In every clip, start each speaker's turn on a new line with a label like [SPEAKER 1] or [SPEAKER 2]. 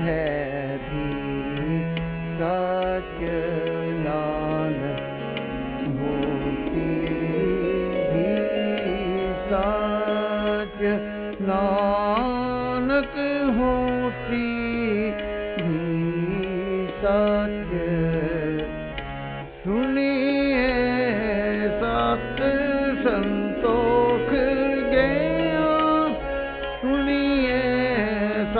[SPEAKER 1] ਹੈ ਵੀ ਸਚ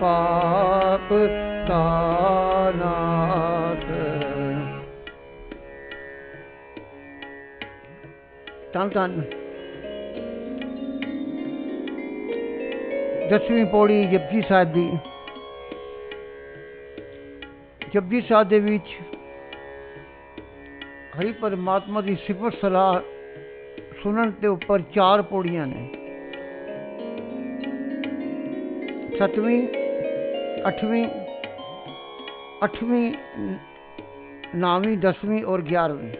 [SPEAKER 1] ਪਾਪ ਕਾ ਨਾਸ ਧੰਨ ਧੰਨ ਦਸਵੀਂ ਪੌੜੀ ਜਪਜੀ ਸਾਹਿਬ ਦੀ। ਜਪਜੀ ਸਾਹਿਬ ਦੇ ਵਿੱਚ ਹਰੀ ਪਰਮਾਤਮਾ ਦੀ ਸਿਫਤ ਸਲਾਹ ਸੁਣਨ ਦੇ ਉੱਪਰ ਚਾਰ ਪੌੜੀਆਂ ਨੇ। ਸਤਵੀਂ ਅੱਠਵੀਂ ਅੱਠਵੀਂ, ਨੌਵੀਂ, ਦਸਵੀਂ ਔਰ ਗਿਆਰਵੀਂ।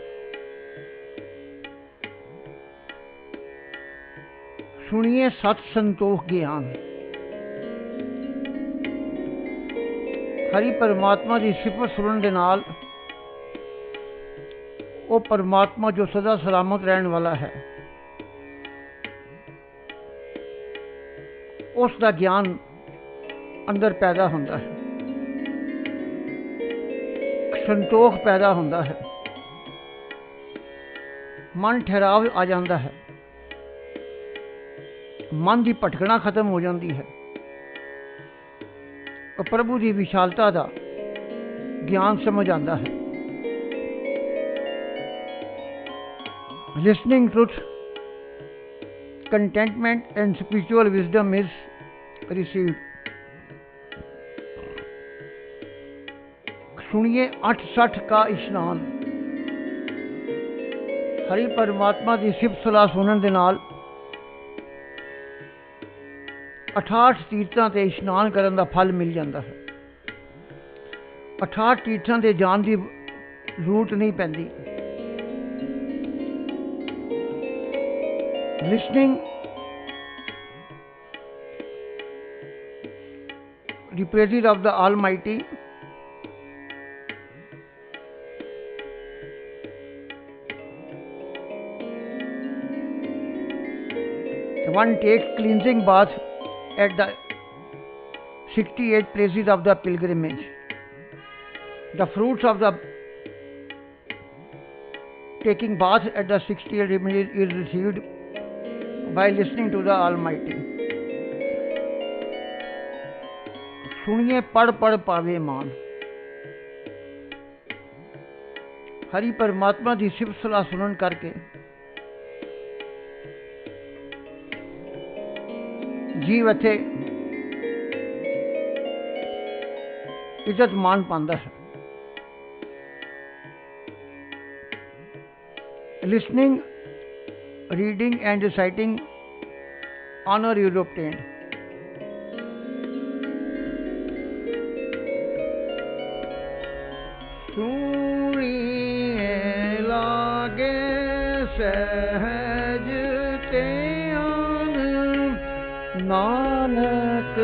[SPEAKER 1] ਸੁਣੀਏ ਸਤ ਸੰਤੋਖ ਗਿਆਨ। ਹਰੀ ਪਰਮਾਤਮਾ ਦੀ ਸਿਫਤ ਸੁਣਨ ਦੇ ਨਾਲ ਉਹ ਪਰਮਾਤਮਾ ਜੋ ਸਦਾ ਸਲਾਮਤ ਰਹਿਣ ਵਾਲਾ ਹੈ, ਉਸ ਦਾ ਗਿਆਨ ਅੰਦਰ ਪੈਦਾ ਹੁੰਦਾ ਹੈ ਸੰਤੋਖ ਪੈਦਾ ਹੁੰਦਾ ਹੈ ਮਨ ਠਹਿਰਾਵ ਆ ਜਾਂਦਾ ਹੈ ਮਨ ਦੀ ਭਟਕਣਾ ਖਤਮ ਹੋ ਜਾਂਦੀ ਹੈ ਉਹ ਪ੍ਰਭੂ ਦੀ ਵਿਸ਼ਾਲਤਾ ਦਾ ਗਿਆਨ ਸਮਝ ਆਉਂਦਾ ਹੈ listening truth, contentment and spiritual wisdom is received सुनिए अठ सठ का इशनान ਹਰੀ ਪਰਮਾਤਮਾ ਦੀ ਸਿਫਤ ਸਲਾਹ ਸੁਣਨ ਦੇ ਨਾਲ 68 ਤੀਰਥਾਂ ਤੇ ਇਸ਼ਨਾਨ ਕਰਨ ਦਾ ਫਲ ਮਿਲ ਜਾਂਦਾ ਹੈ 68 ਤੀਰਥਾਂ ਤੇ ਜਾਣ ਦੀ ਜ਼ਰੂਰਤ ਨਹੀਂ ਪੈਂਦੀ listening the praises of the Almighty one take cleansing bath at the sixty eight places of the pilgrimage the fruits of the taking bath at the sixty eight image is received by listening to the Almighty सुनिए, पढ़ पढ़ पावे मान। हरि परमात्मा की शिव सलाह सुनन करके जीवते। इज़्ज़त मान पाता है। Listening reading and reciting honour Europe टेंट ਨਾਨਕ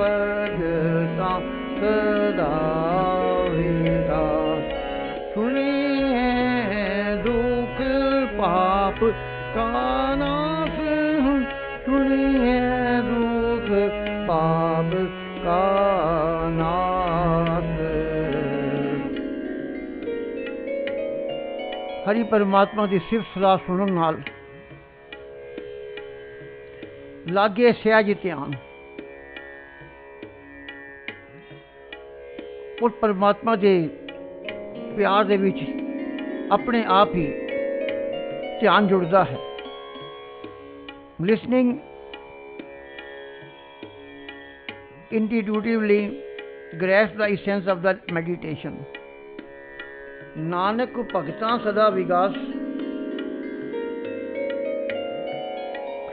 [SPEAKER 1] ਭਗਤਾ ਸਦਾ ਵਿਦਾਸ ਸੁਣੀਏ ਦੁਖ ਪਾਪ ਕਾ ਨਾਸ ਸੁਣੀਏ ਦੁਖ ਪਾਪ ਕਾ ਨਾਸ ਹਰੀ ਪਰਮਾਤਮਾ ਦੀ ਸਿਫਤ ਸਲਾਹ ਸੁਣਨ ਨਾਲ ਲਾਗੇ ਸਹਿਜ ਧਿਆਨ ਉਸ ਪਰਮਾਤਮਾ ਦੇ ਪਿਆਰ ਦੇ ਵਿੱਚ ਆਪਣੇ ਆਪ ਹੀ ਧਿਆਨ ਜੁੜਦਾ ਹੈ listening intuitively grasp the essence of the meditation. Nanak ਭਗਤਾਂ ਸਦਾ ਵਿਗਾਸ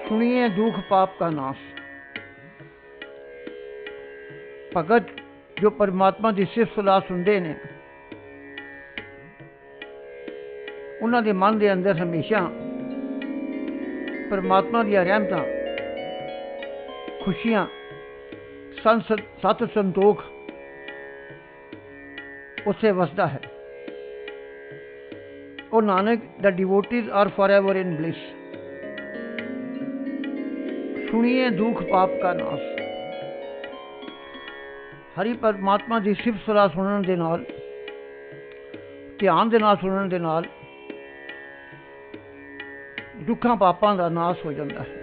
[SPEAKER 1] ਸੁਣੀਏ ਦੁਖ ਪਾਪ ਕਾ ਨਾਸ। ਭਗਤ, ਜੋ ਪਰਮਾਤਮਾ ਦੀ ਸਿਫਤ ਸਲਾਹ ਸੁਣਦੇ ਨੇ, ਉਹਨਾਂ ਦੇ ਮਨ ਦੇ ਅੰਦਰ ਹਮੇਸ਼ਾ ਪਰਮਾਤਮਾ ਦੀਆਂ ਰਹਿਮਤਾਂ, ਖੁਸ਼ੀਆਂ ਸੰਸਤ ਸਤ ਸੰਤੋਖ ਉਸੇ ਵਸਦਾ ਹੈ। ਉਹ Nanak, the devotees are forever in bliss ਸੁਣੀਏ ਦੁਖ ਪਾਪ ਕਾ ਨਾਸ ਹਰੀ ਪਰਮਾਤਮਾ ਦੀ ਸਿਫਤ ਸਲਾਹ ਸੁਣਨ ਦੇ ਨਾਲ ਧਿਆਨ ਦੇ ਨਾਲ ਸੁਣਨ ਦੇ ਨਾਲ ਦੁੱਖਾਂ ਪਾਪਾਂ ਦਾ ਨਾਸ ਹੋ ਜਾਂਦਾ ਹੈ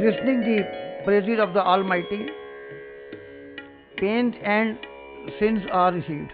[SPEAKER 1] listening the praises of the Almighty, pains and sins are received.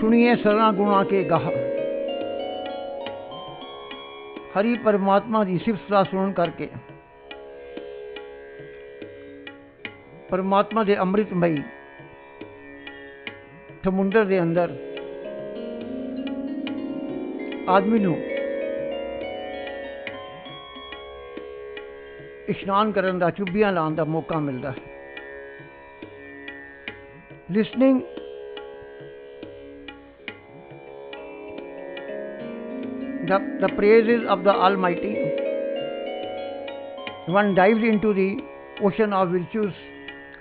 [SPEAKER 1] सुनिए सरना गुणा के गाह। हरि परमात्मा की सिफत का सुन करके। परमात्मा के अमृतमयी समुंदर के अंदर। आदमी ਨੂੰ ਇਸ਼ਨਾਨ ਕਰਨ ਦਾ ਚੁੱਭੀਆਂ ਲਾਉਣ ਦਾ ਮੌਕਾ ਮਿਲਦਾ ਹੈ listening the, the praises of the Almighty, one dives into the ocean of virtues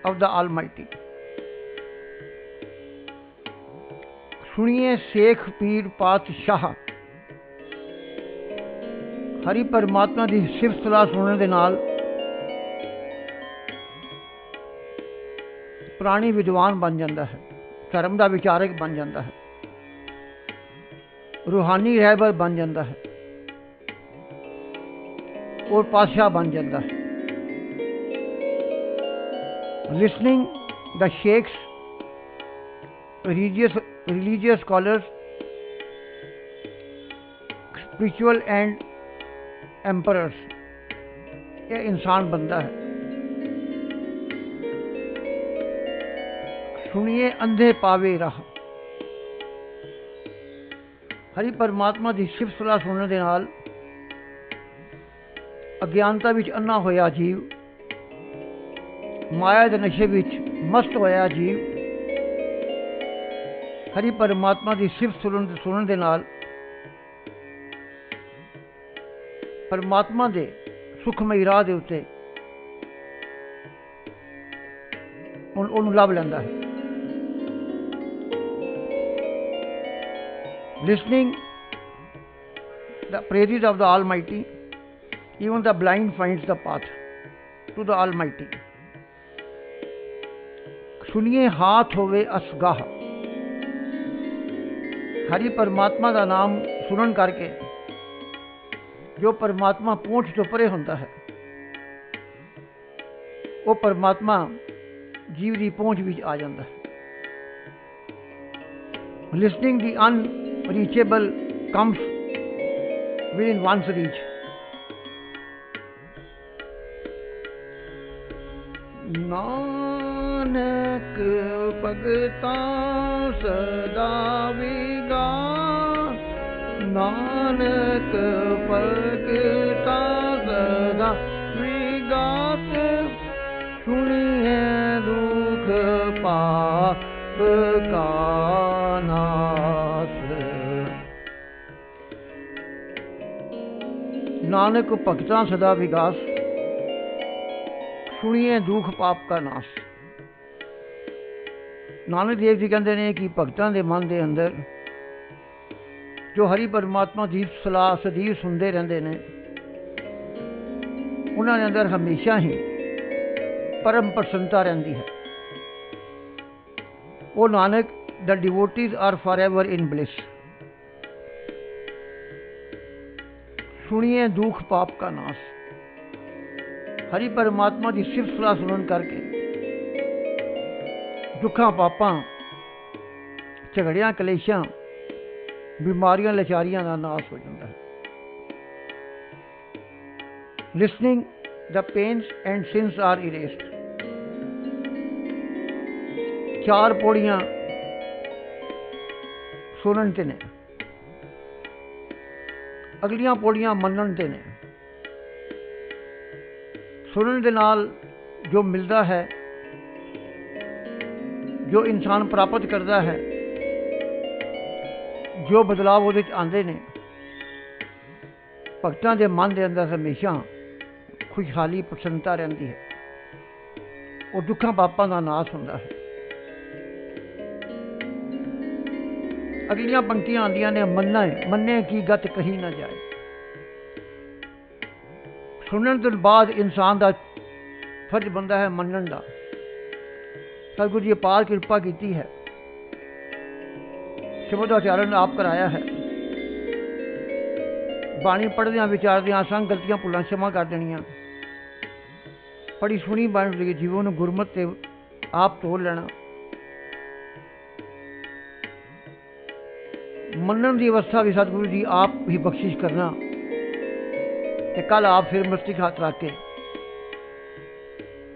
[SPEAKER 1] of the Almighty. ਸੁਣੀਏ ਸੇਖ ਪੀਰ ਪਾਤਸ਼ਾਹ ਹਰੀ ਪਰਮਾਤਮਾ ਦੀ ਸਿਫਤ ਸਲਾਹ ਸੁਣਨ ਦੇ ਨਾਲ ਪ੍ਰਾਣੀ ਵਿਦਵਾਨ ਬਣ ਜਾਂਦਾ ਹੈ ਧਰਮ ਦਾ ਵਿਚਾਰਕ ਬਣ ਜਾਂਦਾ ਹੈ रूहानी रहबर बन जाता है और पातशाह बन जाता है listening the sheikhs religious religious scholars spiritual and emperors ये इंसान बनता है ਸੁਣੀਏ, ਅੰਧੇ ਪਾਵੇ ਰਾਹ। ਹਰੀ ਪਰਮਾਤਮਾ ਦੀ ਸਿਫਤ ਸਲਾਹ ਸੁਣਨ ਦੇ ਨਾਲ ਅਗਿਆਨਤਾ ਵਿੱਚ ਅੰਨਾ ਹੋਇਆ ਜੀਵ, ਮਾਇਆ ਦੇ ਨਸ਼ੇ ਵਿੱਚ ਮਸਤ ਹੋਇਆ ਜੀਵ। ਹਰੀ ਪਰਮਾਤਮਾ ਦੀ ਸਿਫਤ ਸੁਣਨ ਸੁਣਨ ਦੇ ਨਾਲ ਪਰਮਾਤਮਾ ਦੇ ਸੁਖਮਈ ਰਾਹ ਦੇ ਉੱਤੇ ਉਹਨੂੰ ਲੱਭ ਲੈਂਦਾ ਹੈ। Listening the praises of the Almighty, even the blind finds the path to the Almighty. ਸੁਣੀਏ ਹਾਥ ਹੋਵੇ ਅਸਗਾਹ ਹਰੀ ਪਰਮਾਤਮਾ ਦਾ ਨਾਮ ਸੁਣਨ ਕਰਕੇ ਜੋ ਪਰਮਾਤਮਾ ਪਹੁੰਚ ਤੋਂ ਪਰੇ ਹੁੰਦਾ ਹੈ ਉਹ ਪਰਮਾਤਮਾ ਜੀਵ ਦੀ ਪਹੁੰਚ ਵਿੱਚ ਆ ਜਾਂਦਾ ਹੈ listening the un reachable comes within one's reach. Nanak ਭਗਤਾ ਸਦਾ ਵਿਗਾ ਨਾਨਕ ਭਗਤਾ ਸਦਾ ਵਿਗਾਤ ਸੁਣੀਏ ਦੁਖ ਪਾ ਕਾ ਨਾਨਕ ਭਗਤਾਂ ਸਦਾ ਵਿਗਾਸ, ਸੁਣੀਏ ਦੁੱਖ ਪਾਪ ਕਾ ਨਾਸ। ਨਾਨਕ ਦੇਵ ਜੀ ਕਹਿੰਦੇ ਨੇ ਕਿ ਭਗਤਾਂ ਦੇ ਮਨ ਦੇ ਅੰਦਰ ਜੋ ਹਰੀ ਪਰਮਾਤਮਾ ਦੀ ਸਲਾਹ ਸਦੀਵ ਸੁਣਦੇ ਰਹਿੰਦੇ ਨੇ, ਉਹਨਾਂ ਦੇ ਅੰਦਰ ਹਮੇਸ਼ਾ ਹੀ ਪਰਮ ਪ੍ਰਸੰਨਤਾ ਰਹਿੰਦੀ ਹੈ। ਉਹ Nanak, the devotees are forever in bliss ਸੁਣੀਏ ਦੁਖ ਪਾਪ का ਨਾਸ। ਹਰੀ ਪਰਮਾਤਮਾ ਦੀ ਸਿਫਤ ਸਲਾਹ ਸੁਣਨ ਕਰਕੇ ਦੁੱਖਾਂ, ਪਾਪਾਂ, ਝਗੜਿਆਂ, ਕਲੇਸ਼ਾਂ, ਬਿਮਾਰੀਆਂ, ਲਚਾਰੀਆਂ ਦਾ ਨਾਸ ਹੋ ਜਾਂਦਾ ਹੈ। Listening the pains and sins are erased ਚਾਰ ਪੌੜੀਆਂ ਸੁਣਨ ਤੇ ਨੇ। ਅਗਲੀਆਂ ਪੌੜੀਆਂ ਮੰਨਣ ਦੇ ਨੇ। ਸੁਣਨ ਦੇ ਨਾਲ ਜੋ ਮਿਲਦਾ ਹੈ, ਜੋ ਇਨਸਾਨ ਪ੍ਰਾਪਤ ਕਰਦਾ ਹੈ, ਜੋ ਬਦਲਾਅ ਉਹਦੇ ਚ ਆਉਂਦੇ ਨੇ, ਭਗਤਾਂ ਦੇ ਮਨ ਦੇ ਅੰਦਰ ਹਮੇਸ਼ਾ ਖੁਸ਼ਹਾਲੀ, ਪ੍ਰਸੰਨਤਾ ਰਹਿੰਦੀ ਹੈ। ਉਹ ਦੁੱਖਾਂ ਪਾਪਾਂ ਦਾ ਨਾਸ਼ ਹੁੰਦਾ ਹੈ। ਅਗਲੀਆਂ ਪੰਕਤੀਆਂ ਆਉਂਦੀਆਂ ਨੇ ਮੰਨਾ ਮੰਨੇ ਕੀ ਗੱਤ ਕਹੀ ਨਾ ਜਾਏ। ਸੁਣਨ ਤੋਂ ਬਾਅਦ ਇਨਸਾਨ ਦਾ ਫਰਜ਼ ਬੰਦਾ ਹੈ ਮੰਨਣ ਦਾ। ਸਤਿਗੁਰੂ ਜੀ ਪਾਲ ਕਿਰਪਾ ਕੀਤੀ ਹੈ। ਸ਼ਬਦ ਉਚਾਰਨ ਆਪ ਕਰਾਇਆ ਹੈ। ਬਾਣੀ ਪੜ੍ਹਦਿਆਂ ਵਿਚਾਰਦਿਆਂ ਸੰਗ ਗਲਤੀਆਂ ਭੁੱਲਾਂ ਸ਼ਮਾ ਕਰ ਦੇਣੀਆਂ। ਬੜੀ ਸੁਣੀ ਬਾਣੀ ਜੀਵਨ ਨੂੰ ਗੁਰਮਤ ਤੇ ਆਪ ਤੋਲ ਲੈਣਾ। ਮੰਨਣ ਦੀ ਅਵਸਥਾ ਵੀ ਸਤਿਗੁਰੂ ਜੀ ਆਪ ਹੀ ਬਖਸ਼ਿਸ਼ ਕਰਨਾ। ਤੇ ਕੱਲ ਆਪ ਫਿਰ ਮਸਤਕ ਹੱਥ ਰੱਖ ਕੇ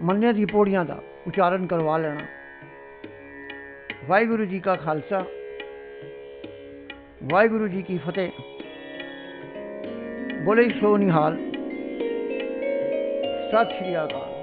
[SPEAKER 1] ਮੰਨੇ ਦੀ ਪੌੜੀਆਂ ਦਾ ਉਚਾਰਨ ਕਰਵਾ ਲੈਣਾ। ਵਾਹਿਗੁਰੂ ਜੀ ਕਾ ਖਾਲਸਾ, ਵਾਹਿਗੁਰੂ ਜੀ ਕੀ ਫਤਿਹ। ਬੋਲੇ ਸੋ ਨਿਹਾਲ। ਸਤਿ ਸ਼੍ਰੀ ਅਕਾਲ।